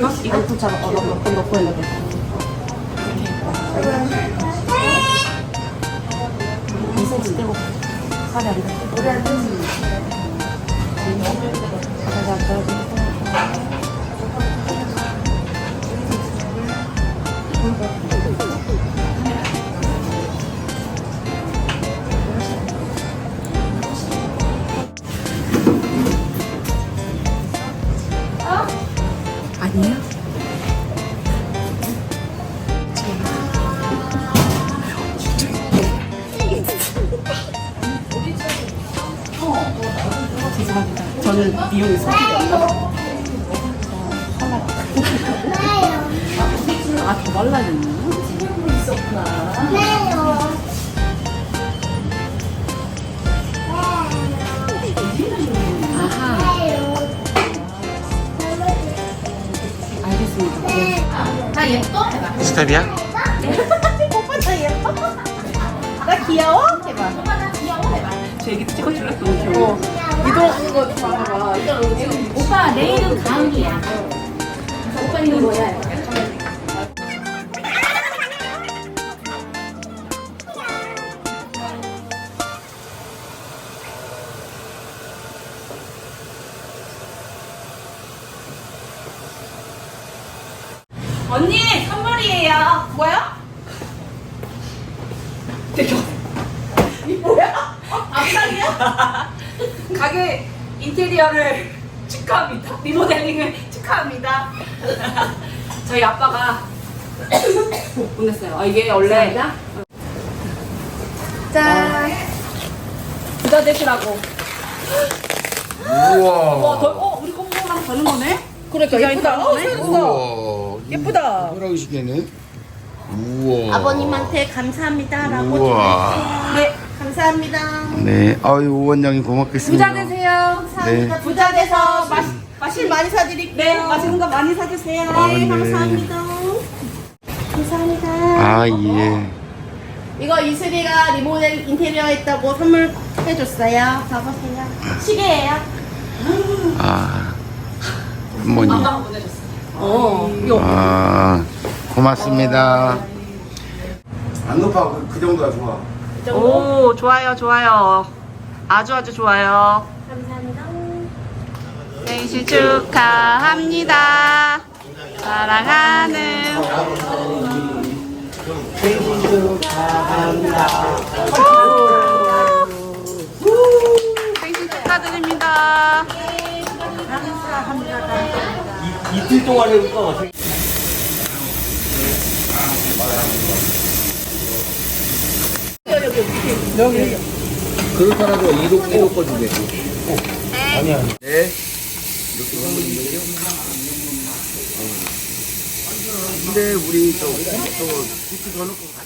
이것도 잡아. 어, 넣고, 넣고 있는 거. 이센치 떼고 살이 안 돼. 바닥에 안 떨어지고. 아 죄송합니다. 저는 미용이 소질이 아, 더 발라졌나? 아하, 알겠습니다. 네. 나 예뻐? 해봐. 스텝이야? 오빠 나 예뻐? 나 귀여워? 해봐. 오빠 나 귀여워? 해봐. 저 애기 찍어줄래? 너무 귀여워. 이동하는 거 봐봐. 오빠 내일은 가을이야. 오빠 이름 뭐야? 언니 선물이에요. 뭐야? 대박. 이 뭐야? 앞상이야? 가게 인테리어를 축하합니다. 리모델링을 축하합니다. 저희 아빠가 보냈어요. 아, 이게 원래 짠. 부자 되시라고. 와, 우와. 더, 어, 우리 꼼꼼랑 다른 거네? 그러니까 예쁘다. 어, 우와. 예쁘다. 호랑이 시계네. 우와. 아버님한테 감사합니다라고. 우와. 네, 감사합니다. 네. 아유 원장님 고맙겠습니다. 부자 되세요. 네. 부자 돼서 맛, 맛있는 많이 사드릴게요. 네, 맛있는 거 많이 사주세요. 아, 네. 감사합니다. 감사합니다. 아 예. 이거 이슬이가 리모델 인테리어 했다고 선물 해줬어요. 봐보세요. 시계예요. 아 어머니. 어, 이거 아 고맙습니다. 안 높아 그, 그 정도가 좋아. 오, 좋아요, 좋아요. 아주 아주 좋아요. 감사합니다. 생신 축하합니다. 사랑하는 생신 축하합니다. 생신 축하드립니다. 이틀 동안 해 볼까? 그렇더라도 이독 이독 거 주게. 아니야. 네. 근데 우리 저또 더 넣고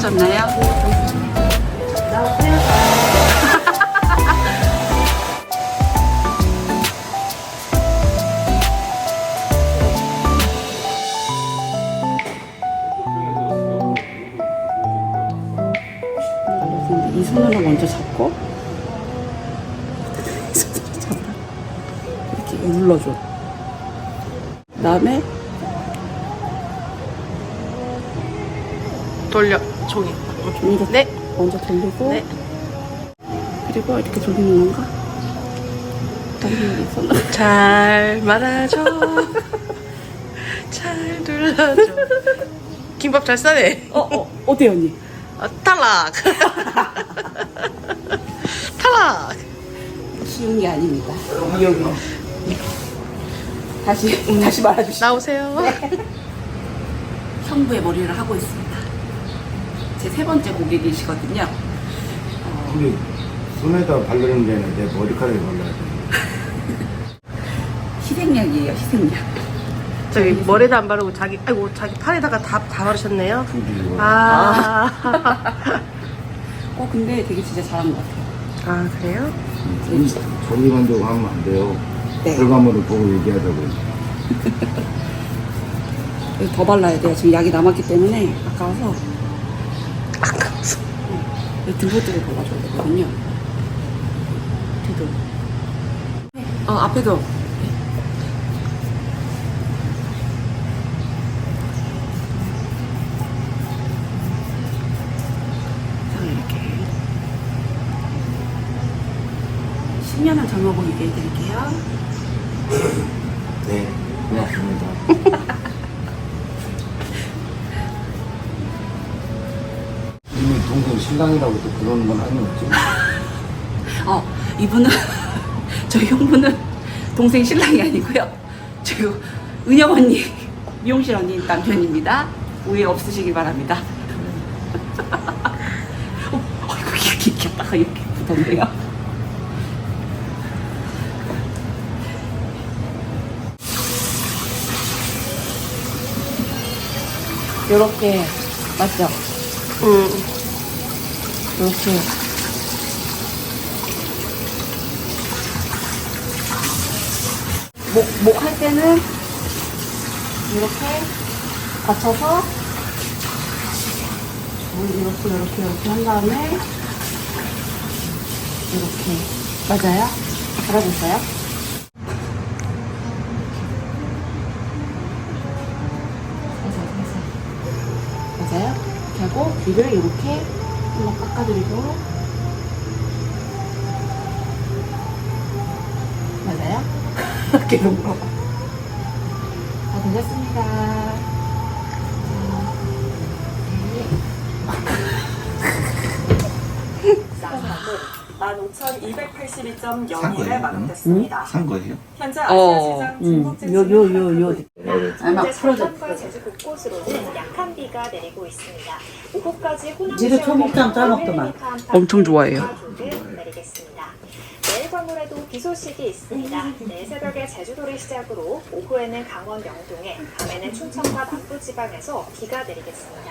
이뻐졌나요? 이 손으로 먼저 잡고 이 손으로 잡아 이렇게 눌러줘 그 다음에 돌려 종이 종이로 네 먼저 돌리고 네. 그리고 이렇게 돌리는 건가? 잘 말아줘 잘 눌러줘. 김밥 잘 싸네. 어, 어, 어때요, 언니? 아, 탈락. 탈락. 쉬운 게 아닙니다. 미역이. 다시, 다시 말아주시죠. 나오세요. 형부의 머리를 하고 있습니다. 제 세 번째 고객이시거든요. 근데 손에다 바르는 게 아니라 내 머리카락에 발라야 돼. 희생약이에요, 희생약. 저기 머리에다 안 바르고 자기 아이고 자기 팔에다가 다, 다 바르셨네요. 근데 이거 아. 어, 근데 되게 진짜 잘한 것 같아요. 아 그래요? 저기만 두고 하면 안 돼요. 네. 결과물을 보고 얘기하자고. 더 발라야 돼요. 지금 약이 남았기 때문에 아까워서 아까워서. 여기 등보쪽에 발라줘야 되거든요. 뒤도. 어, 앞에도. 자, 이렇게. 10년은 젊어 보이게 해드릴게요. 네, 고맙습니다. 신랑이라고 또 그러는 건 아니었지? 어, 이분은, 저희 형부는 동생 신랑이 아니고요. 지금 은영 언니, 미용실 언니 남편입니다. 오해 없으시길 바랍니다. 어, 아이고, 이렇게, 이렇게 딱 이렇게 붙었네요. 요렇게, 맞죠? 음. 이렇게 목, 목 할 때는 이렇게 받쳐서 물 이렇게 이렇게 이렇게 한 다음에 이렇게 맞아요? 살살 살살 맞아요? 이렇게 하고 귀를 이렇게 한번 깎아드리고. 맞아요? 계속 물어봐 다 되셨습니다 산 1582.01에 거예요? 마감됐습니다. 산 거예요? 현재 어, 아시아 시장 음, 중국 요, 요, 요, 요. 아니, 막 현재 풀어져. 전남과 제주 곳곳으로는 약한 비가 내리고 있습니다. 오후까지 호남 니도 지역에는 청국장 짜먹더만. 엄청 좋아해요. 조금 내리겠습니다. 내일 광물에도 비 소식이 있습니다. 내일 새벽에 제주도를 시작으로 오후에는 강원 영동에, 밤에는 충청과 남부 지방에서 비가 내리겠습니다.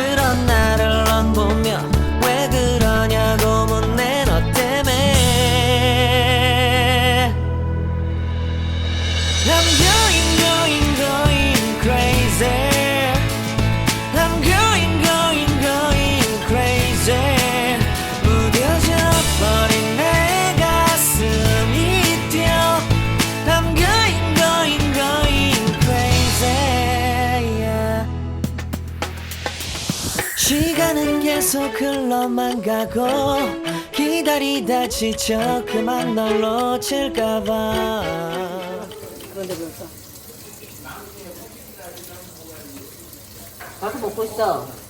흘러만 가고 기다리다 지쳐 그만 널 놓칠까봐 그런데 벌써. 나도 먹고 있어.